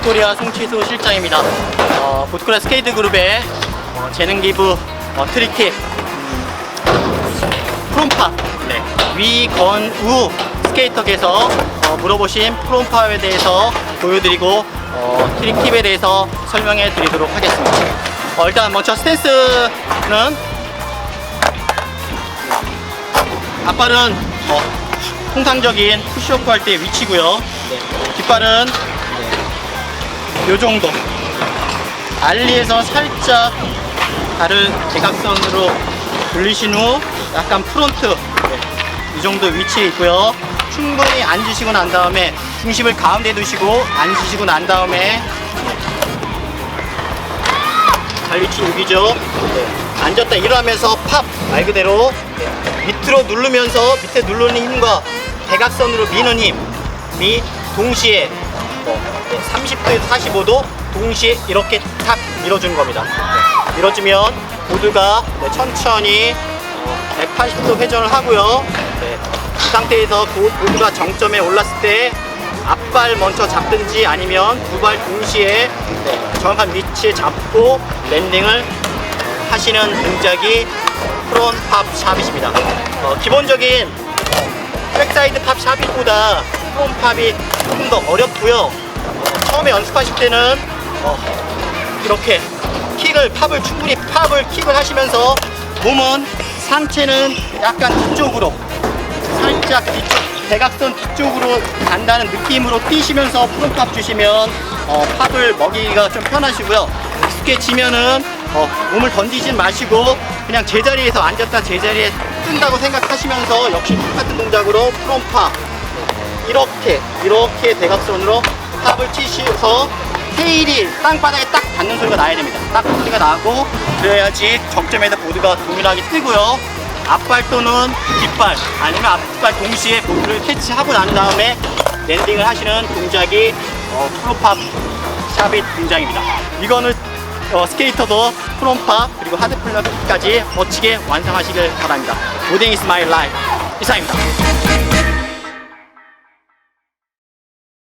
봇코리아 송치수 실장입니다. 어, 봇코리아 스케이트 그룹의 어, 재능 기부 어, 트릭팁 프롬팝 네. 위건우 스케이터께서 어, 물어보신 프롬팝에 대해서 보여드리고 어, 트릭팁에 대해서 설명해 드리도록 하겠습니다. 어, 일단 먼저 스탠스는 앞발은 어, 통상적인 푸시오프 할 때 위치고요. 네. 뒷발은 네. 요 정도. 알리에서 살짝 발을 대각선으로 돌리신 후 약간 프론트 네. 이 정도 위치에 있고요. 충분히 앉으시고 난 다음에 중심을 가운데 두시고 앉으시고 난 다음에 발 위치 여기죠. 네. 앉았다 일어나면서 팝 말 그대로 네. 밑으로 누르면서 밑에 누르는 힘과 대각선으로 미는 힘이 동시에 뭐, 네, 30도에서 45도 동시에 이렇게 탁 밀어주는 겁니다. 네. 밀어주면 보드가 네, 천천히 어, 180도 회전을 하고요. 네. 이 상태에서 보- 보드가 정점에 올랐을 때 앞발 먼저 잡든지 아니면 두 발 동시에 네, 정확한 위치에 잡고 랜딩을 하시는 동작이 프론 팝 샵잇입니다. 어, 기본적인 백사이드 팝 샵잇보다 프론 팝이 조금 더 어렵고요. 어, 처음에 연습하실 때는 어, 이렇게 킥을 팝을 충분히 팝을 킥을 하시면서 몸은 상체는 약간 뒤쪽으로 살짝 뒤쪽 대각선 뒤쪽으로 간다는 느낌으로 뛰시면서 프론팝 주시면 어, 팝을 먹이기가 좀 편하시고요. 익숙해 지면은 어, 몸을 던지진 마시고 그냥 제자리에서 앉았다 제자리에 뜬다고 생각하시면서 역시 똑같은 동작으로 프론팝 이렇게 이렇게 대각선으로 탑을 치셔서 테일이 땅바닥에 딱 닿는 소리가 나야 됩니다. 딱 소리가 나고 그래야지 정점에서 보드가 동일하게 뜨고요. 앞발 또는 뒷발 아니면 앞발 동시에 보드를 캐치하고 난 다음에 랜딩을 하시는 동작이 어, 프로팝 샵의 동작입니다. 이거는 어, 스케이터도 프롬팝 그리고 하드플러까지 멋지게 완성하시길 바랍니다. 모델 이스 마이 라이프 이상입니다.